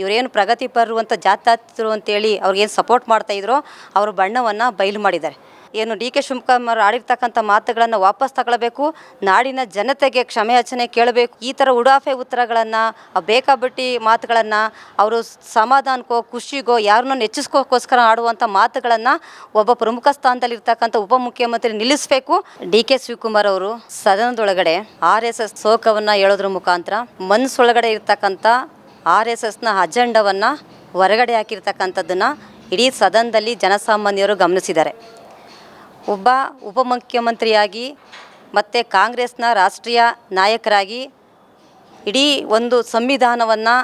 ಇವರೇನು ಪ್ರಗತಿಪರರು ಅಂತ ಜಾತ್ಯಾತರು ಅಂತೇಳಿ ಅವ್ರಿಗೇನು ಸಪೋರ್ಟ್ ಮಾಡ್ತಾಯಿದ್ರು ಅವರು ಬಣ್ಣವನ್ನು ಬಯಲು ಮಾಡಿದ್ದಾರೆ. ಏನು ಡಿ ಕೆ ಶಿವಕುಮಾರ್ ಆಡಿರ್ತಕ್ಕಂಥ ಮಾತುಗಳನ್ನು ವಾಪಸ್ ತಗೊಳ್ಬೇಕು, ನಾಡಿನ ಜನತೆಗೆ ಕ್ಷಮೆ ಯಾಚನೆ ಕೇಳಬೇಕು, ಈ ಥರ ಉಡಾಫೆ ಉತ್ತರಗಳನ್ನು ಬೇಕಾಬಿಟ್ಟಿ ಮಾತುಗಳನ್ನು, ಅವರು ಸಮಾಧಾನಕ್ಕೋ, ಖುಷಿಗೋ, ಯಾರನ್ನ ನೆಚ್ಚಿಸ್ಕೋಕ್ಕೋಸ್ಕರ ಆಡುವಂಥ ಮಾತುಗಳನ್ನು ಒಬ್ಬ ಪ್ರಮುಖ ಸ್ಥಾನದಲ್ಲಿರ್ತಕ್ಕಂಥ ಉಪಮುಖ್ಯಮಂತ್ರಿ ನಿಲ್ಲಿಸಬೇಕು. ಡಿ ಕೆ ಶಿವಕುಮಾರ್ ಅವರು ಸದನದೊಳಗಡೆ ಆರ್ ಎಸ್ ಎಸ್ ಶೋಕವನ್ನು ಹೇಳೋದ್ರ ಮುಖಾಂತರ ಮನಸ್ಸೊಳಗಡೆ ಇರ್ತಕ್ಕಂಥ ಆರ್ ಎಸ್ ಎಸ್ನ ಅಜೆಂಡವನ್ನು ಹೊರಗಡೆ ಹಾಕಿರ್ತಕ್ಕಂಥದ್ದನ್ನು ಇಡೀ ಸದನದಲ್ಲಿ ಜನಸಾಮಾನ್ಯರು ಗಮನಿಸಿದ್ದಾರೆ. ಒಬ್ಬ ಉಪಮುಖ್ಯಮಂತ್ರಿಯಾಗಿ ಮತ್ತು ಕಾಂಗ್ರೆಸ್ನ ರಾಷ್ಟ್ರೀಯ ನಾಯಕರಾಗಿ ಇಡೀ ಒಂದು ಸಂವಿಧಾನವನ್ನು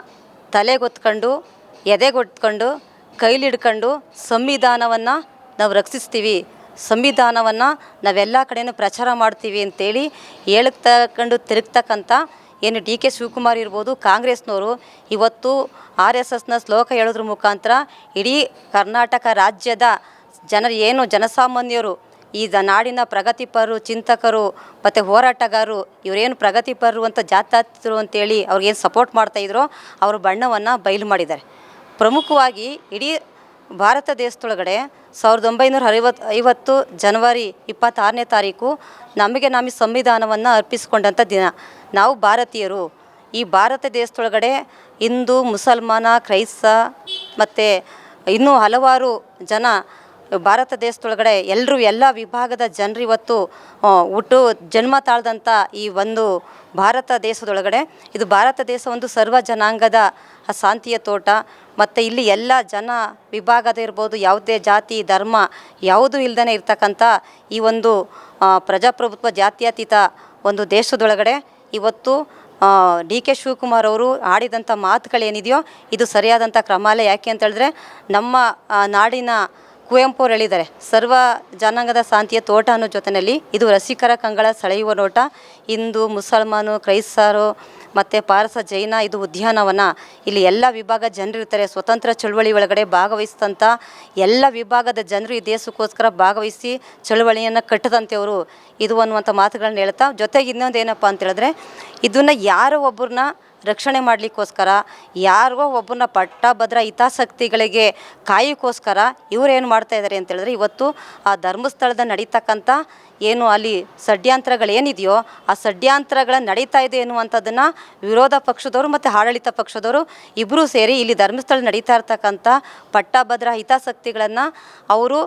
ತಲೆಗೊತ್ಕೊಂಡು, ಎದೆಗೊತ್ಕೊಂಡು, ಕೈಲಿಡ್ಕೊಂಡು ಸಂವಿಧಾನವನ್ನು ನಾವು ರಕ್ಷಿಸ್ತೀವಿ. ಸಂವಿಧಾನವನ್ನು ನಾವೆಲ್ಲ ಕಡೆಯೂ ಪ್ರಚಾರ ಮಾಡ್ತೀವಿ ಅಂತೇಳಿ ಹೇಳ್ತಕ್ಕಂಡು ತಿರುಗ್ತಕ್ಕಂಥ ಏನು ಡಿ ಕೆ ಶಿವಕುಮಾರ್ ಇರ್ಬೋದು ಕಾಂಗ್ರೆಸ್ನವರು ಇವತ್ತು ಆರ್ ಎಸ್ ಎಸ್ನ ಶ್ಲೋಕ ಹೇಳೋದ್ರ ಮುಖಾಂತರ ಇಡೀ ಕರ್ನಾಟಕ ರಾಜ್ಯದ ಜನರು ಏನು ಜನಸಾಮಾನ್ಯರು, ಈ ದ- ನಾಡಿನ ಪ್ರಗತಿಪರರು, ಚಿಂತಕರು ಮತ್ತು ಹೋರಾಟಗಾರರು ಇವರೇನು ಪ್ರಗತಿಪರರು ಅಂತ ಜಾತ್ಯಾತರು ಅಂತೇಳಿ ಅವ್ರಿಗೇನು ಸಪೋರ್ಟ್ ಮಾಡ್ತಾಯಿದ್ರು ಅವರು ಅವ್ರ ಬಣ್ಣವನ್ನು ಬಯಲು ಮಾಡಿದ್ದಾರೆ. ಪ್ರಮುಖವಾಗಿ ಇಡೀ ಭಾರತ ದೇಶದೊಳಗಡೆ ಸಾವಿರದ ಒಂಬೈನೂರ ಐವತ್ತು ಐವತ್ತು ಜನವರಿ ಇಪ್ಪತ್ತಾರನೇ ತಾರೀಕು ನಮಗೆ ನಮ್ಮ ಸಂವಿಧಾನವನ್ನು ಅರ್ಪಿಸಿಕೊಂಡಂಥ ದಿನ. ನಾವು ಭಾರತೀಯರು. ಈ ಭಾರತ ದೇಶದೊಳಗಡೆ ಹಿಂದೂ, ಮುಸಲ್ಮಾನ, ಕ್ರೈಸ್ತ ಮತ್ತು ಇನ್ನೂ ಹಲವಾರು ಜನ ಭಾರತ ದೇಶದೊಳಗಡೆ ಎಲ್ಲರೂ ಎಲ್ಲ ವಿಭಾಗದ ಜನರು ಇವತ್ತು ಹುಟ್ಟು ಜನ್ಮ ತಾಳ್ದಂಥ ಈ ಒಂದು ಭಾರತ ದೇಶದೊಳಗಡೆ. ಇದು ಭಾರತ ದೇಶ ಒಂದು ಸರ್ವ ಜನಾಂಗದ ಶಾಂತಿಯ ತೋಟ. ಮತ್ತು ಇಲ್ಲಿ ಎಲ್ಲ ಜನ ವಿಭಾಗದ ಇರ್ಬೋದು, ಯಾವುದೇ ಜಾತಿ, ಧರ್ಮ ಯಾವುದೂ ಇಲ್ದೇ ಇರ್ತಕ್ಕಂಥ ಈ ಒಂದು ಪ್ರಜಾಪ್ರಭುತ್ವ ಜಾತ್ಯತೀತ ಒಂದು ದೇಶದೊಳಗಡೆ ಇವತ್ತು ಡಿ ಕೆ ಶಿವಕುಮಾರ್ ಅವರು ಆಡಿದಂಥ ಮಾತುಗಳೇನಿದೆಯೋ, ಇದು ಸರಿಯಾದಂಥ ಕ್ರಮ ಯಾಕೆ ಅಂತ ಹೇಳಿದ್ರೆ ನಮ್ಮ ನಾಡಿನ ಕುವೆಂಪು ಅವರು ಸರ್ವ ಜನಾಂಗದ ಶಾಂತಿಯ ತೋಟ ಅನ್ನೋ ಜೊತೆಯಲ್ಲಿ ಇದು ರಸಿಕರ ಕಂಗಳ ಸೆಳೆಯುವ ನೋಟ. ಹಿಂದೂ, ಮುಸಲ್ಮಾನು, ಕ್ರೈಸ್ತರು ಮತ್ತು ಪಾರಸ ಜೈನ ಇದು ಉದ್ಯಾನವನ. ಇಲ್ಲಿ ಎಲ್ಲ ವಿಭಾಗ ಜನರು ಇರ್ತಾರೆ. ಸ್ವತಂತ್ರ ಚಳುವಳಿ ಒಳಗಡೆ ಭಾಗವಹಿಸಿದಂಥ ಎಲ್ಲ ವಿಭಾಗದ ಜನರು ಈ ದೇಶಕ್ಕೋಸ್ಕರ ಭಾಗವಹಿಸಿ ಚಳುವಳಿಯನ್ನು ಕಟ್ಟದಂತೆಯವರು ಇದು ಅನ್ನುವಂಥ ಮಾತುಗಳನ್ನ ಹೇಳ್ತಾ, ಜೊತೆಗೆ ಇನ್ನೊಂದು ಏನಪ್ಪ ಅಂತೇಳಿದ್ರೆ ಇದನ್ನು ಯಾರೋ ಒಬ್ಬರನ್ನ ರಕ್ಷಣೆ ಮಾಡಲಿಕ್ಕೋಸ್ಕರ ಯಾರಿಗೋ ಒಬ್ಬರನ್ನ ಪಟ್ಟಭದ್ರ ಹಿತಾಸಕ್ತಿಗಳಿಗೆ ಕಾಯಕ್ಕೋಸ್ಕರ ಮಾಡ್ತಾ ಇದ್ದಾರೆ ಅಂತೇಳಿದ್ರೆ ಇವತ್ತು ಆ ಧರ್ಮಸ್ಥಳದ ನಡೀತಕ್ಕಂಥ ಏನು ಅಲ್ಲಿ ಷಡ್ಯಂತ್ರಗಳೇನಿದೆಯೋ, ಆ ಷಡ್ಯಂತ್ರಗಳ ನಡೀತಾ ಇದೆ ಎನ್ನುವಂಥದ್ದನ್ನು ವಿರೋಧ ಪಕ್ಷದವರು ಮತ್ತು ಆಡಳಿತ ಪಕ್ಷದವರು ಇಬ್ಬರೂ ಸೇರಿ ಇಲ್ಲಿ ಧರ್ಮಸ್ಥಳ ನಡೀತಾ ಇರ್ತಕ್ಕಂಥ ಪಟ್ಟಭದ್ರ ಹಿತಾಸಕ್ತಿಗಳನ್ನು ಅವರು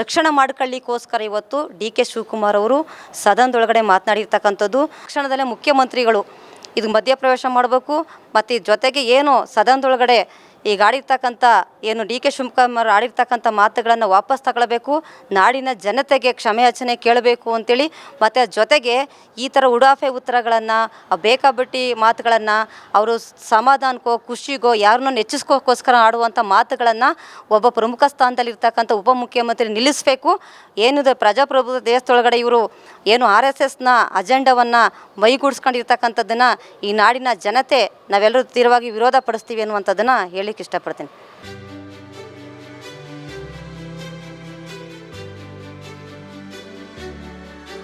ರಕ್ಷಣೆ ಮಾಡ್ಕೊಳ್ಳಿಕ್ಕೋಸ್ಕರ ಇವತ್ತು ಡಿ ಕೆ ಶಿವಕುಮಾರ್ ಅವರು ಸದನದೊಳಗಡೆ ಮಾತನಾಡಿರ್ತಕ್ಕಂಥದ್ದು. ಕ್ಷಣದಲ್ಲೇ ಮುಖ್ಯಮಂತ್ರಿಗಳು ಇದು ಮಧ್ಯಪ್ರವೇಶ ಮಾಡಬೇಕು, ಮತ್ತು ಜೊತೆಗೆ ಏನು ಸದನದೊಳಗಡೆ ಈಗ ಆಡಿರ್ತಕ್ಕಂಥ ಏನು ಡಿ ಕೆ ಶಿವಕುಮಾರ್ ಆಡಿರ್ತಕ್ಕಂಥ ಮಾತುಗಳನ್ನು ವಾಪಸ್ ತಗೊಳ್ಬೇಕು, ನಾಡಿನ ಜನತೆಗೆ ಕ್ಷಮೆಯಾಚನೆ ಕೇಳಬೇಕು ಅಂತೇಳಿ, ಮತ್ತು ಜೊತೆಗೆ ಈ ಥರ ಉಡಾಫೆ ಉತ್ತರಗಳನ್ನು ಬೇಕಾಬಿಟ್ಟಿ ಮಾತುಗಳನ್ನು, ಅವರು ಸಮಾಧಾನಕ್ಕೋ, ಖುಷಿಗೋ, ಯಾರನ್ನೋ ನೆಚ್ಚಿಸ್ಕೋಕ್ಕೋಸ್ಕರ ಆಡುವಂಥ ಮಾತುಗಳನ್ನು ಒಬ್ಬ ಪ್ರಮುಖ ಸ್ಥಾನದಲ್ಲಿರ್ತಕ್ಕಂಥ ಉಪಮುಖ್ಯಮಂತ್ರಿ ನಿಲ್ಲಿಸಬೇಕು. ಏನಿದೆ ಪ್ರಜಾಪ್ರಭುತ್ವ ದೇಶದೊಳಗಡೆ ಇವರು ಏನು ಆರ್ ಎಸ್ ಎಸ್ನ ಅಜೆಂಡವನ್ನು ಮೈಗೂಡಿಸ್ಕೊಂಡಿರ್ತಕ್ಕಂಥದ್ದನ್ನು ಈ ನಾಡಿನ ಜನತೆ ನಾವೆಲ್ಲರೂ ತೀರವಾಗಿ ವಿರೋಧ ಪಡಿಸ್ತೀವಿ ಅನ್ನುವಂಥದ್ದನ್ನು ಹೇಳಲಿಕ್ಕೆ ಇಷ್ಟಪಡ್ತೀನಿ.